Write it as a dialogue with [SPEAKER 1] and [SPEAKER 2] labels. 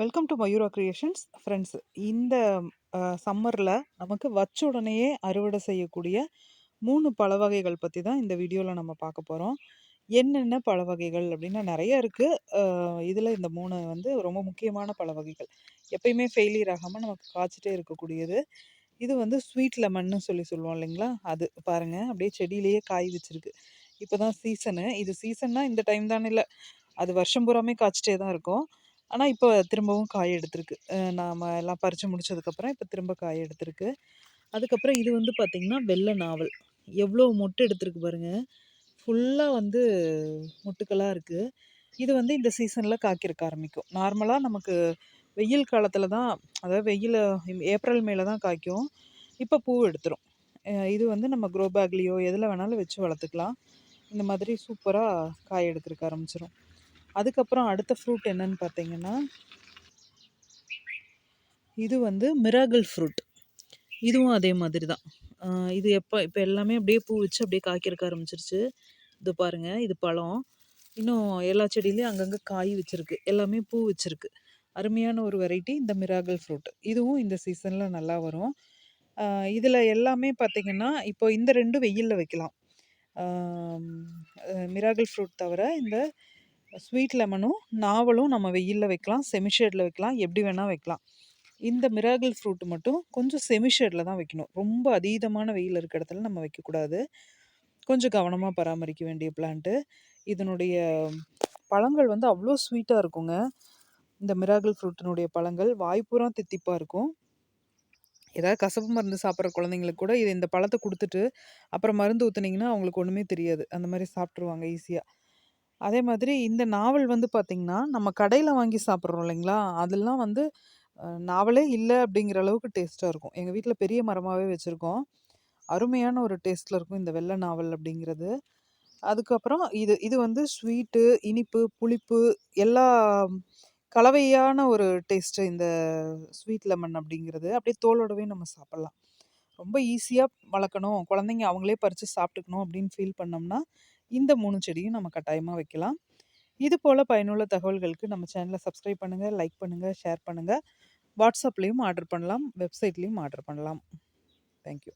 [SPEAKER 1] Welcome to Mayura creations friends இந்த சம்மரில் நமக்கு வச்ச உடனேயே அறுவடை செய்யக்கூடிய மூணு பழ வகைகள் பற்றி தான் இந்த வீடியோவில் நம்ம பார்க்க போகிறோம் என்னென்ன பழ வகைகள் அப்படின்னா நிறைய இருக்குது இதில் இந்த மூணு வந்து ரொம்ப முக்கியமான பழ வகைகள் எப்பயுமே ஃபெயிலியர் ஆகாமல் நமக்கு காய்ச்சிட்டே இருக்கக்கூடியது. இது வந்து ஸ்வீட் லெமன்னு சொல்லி சொல்லுவோம் இல்லைங்களா? அது பாருங்கள் அப்படியே செடியிலேயே காய் வச்சுருக்கு. இப்போ தான் சீசனு இது சீசன்னா இந்த டைம் தானே இல்லை. அது வருஷம் பூராமே காய்ச்சிட்டே தான் இருக்கும். ஆனால் இப்போ திரும்பவும் காய் எடுத்திருக்கு. நாம் எல்லாம் பறித்து முடிச்சதுக்கப்புறம் இப்போ திரும்ப காய் எடுத்திருக்கு. அதுக்கப்புறம் இது வந்து பார்த்திங்கன்னா வெள்ளை நாவல். எவ்வளோ மொட்டு எடுத்திருக்கு பாருங்கள் ஃபுல்லாக வந்து மொட்டுக்களாக இருக்குது இது வந்து இந்த சீசனில் காய்க்கிறக்க ஆரம்பிக்கும். நார்மலாக நமக்கு வெயில் காலத்தில் தான் அதாவது வெயில் ஏப்ரல் மேலே தான் காய்க்கும். இப்போ பூ எடுத்துரும். இது வந்து நம்ம க்ரோ பேக்லேயோ எதில் வேணாலும் வச்சு வளர்த்துக்கலாம். இந்த மாதிரி சூப்பராக காய் எடுக்கிறக்க ஆரம்பிச்சிடும் அதுக்கப்புறம் அடுத்த ஃப்ரூட் என்னன்னு பார்த்தீங்கன்னா இது வந்து மிராகல் ஃப்ரூட் இதுவும் அதே மாதிரி தான். இது எப்போ இப்போ எல்லாமே அப்படியே பூ வச்சு அப்படியே காய்க்கிறக்க ஆரம்பிச்சிருச்சு. இது பாருங்கள் இது பழம். இன்னும் எல்லா செடியிலையும் அங்கங்கே காய் வச்சுருக்கு. எல்லாமே பூ வச்சுருக்கு. அருமையான ஒரு வெரைட்டி இந்த மிராகல் ஃப்ரூட் இதுவும் இந்த சீசனில் நல்லா வரும். இதில் எல்லாமே பார்த்திங்கன்னா இப்போ இந்த ரெண்டு வெயிலில் வைக்கலாம். மிராகல் ஃப்ரூட் தவிர இந்த ஸ்வீட் லெமனும் நாவலும் நம்ம வெயிலில் வைக்கலாம் செமிஷேடில் வைக்கலாம் எப்படி வேணால் வைக்கலாம். இந்த மிராகிள் ஃப்ரூட் மட்டும் கொஞ்சம் செமிஷேடில் தான் வைக்கணும். ரொம்ப அதீதமான வெயில் இருக்க இடத்துல நம்ம வைக்கக்கூடாது. கொஞ்சம் கவனமாக பராமரிக்க வேண்டிய பிளான்ட்டு இதனுடைய பழங்கள் வந்து அவ்வளோ ஸ்வீட்டாக இருக்குங்க. இந்த மிராகிள் ஃப்ரூட்டினுடைய பழங்கள் வாய்ப்புறம் தித்திப்பாக இருக்கும். ஏதாவது கசப்பு மருந்து சாப்பிட்ற குழந்தைங்களுக்கு கூட இது இந்த பழத்தை கொடுத்துட்டு அப்புறம் மருந்து ஊற்றுனீங்கன்னா அவங்களுக்கு ஒன்றுமே தெரியாது. அந்த மாதிரி சாப்பிட்ருவாங்க ஈஸியாக அதே மாதிரி இந்த நாவல் வந்து பார்த்திங்கன்னா நம்ம கடையில் வாங்கி சாப்பிட்றோம் இல்லைங்களா? அதெல்லாம் வந்து நாவலே இல்லை அப்படிங்கிற அளவுக்கு டேஸ்ட்டாக இருக்கும். எங்கள் வீட்டில் பெரிய மரமாகவே வச்சுருக்கோம். அருமையான ஒரு டேஸ்ட்டில் இருக்கும் இந்த வெள்ளை நாவல் அப்படிங்கிறது. அதுக்கப்புறம் இது இது வந்து ஸ்வீட்டு இனிப்பு புளிப்பு எல்லா கலவையான ஒரு டேஸ்ட்டு இந்த ஸ்வீட் லெமன் அப்படிங்கிறது. அப்படியே தோலோடவே நம்ம சாப்பிட்லாம். ரொம்ப ஈஸியாக வளர்க்கணும். குழந்தைங்க அவங்களே பறித்து சாப்பிட்டுக்கணும் அப்படின்னு ஃபீல் பண்ணோம்னா இந்த மூணு செடியும் நம்ம கட்டாயமாக வைக்கலாம். இது போல் பயனுள்ள தகவல்களுக்கு நம்ம சேனலை சப்ஸ்கிரைப் பண்ணுங்கள் லைக் பண்ணுங்கள் ஷேர் பண்ணுங்கள் வாட்ஸ்அப்லேயும் ஆர்டர் பண்ணலாம் வெப்சைட்லேயும் ஆர்டர் பண்ணலாம். தேங்க்யூ.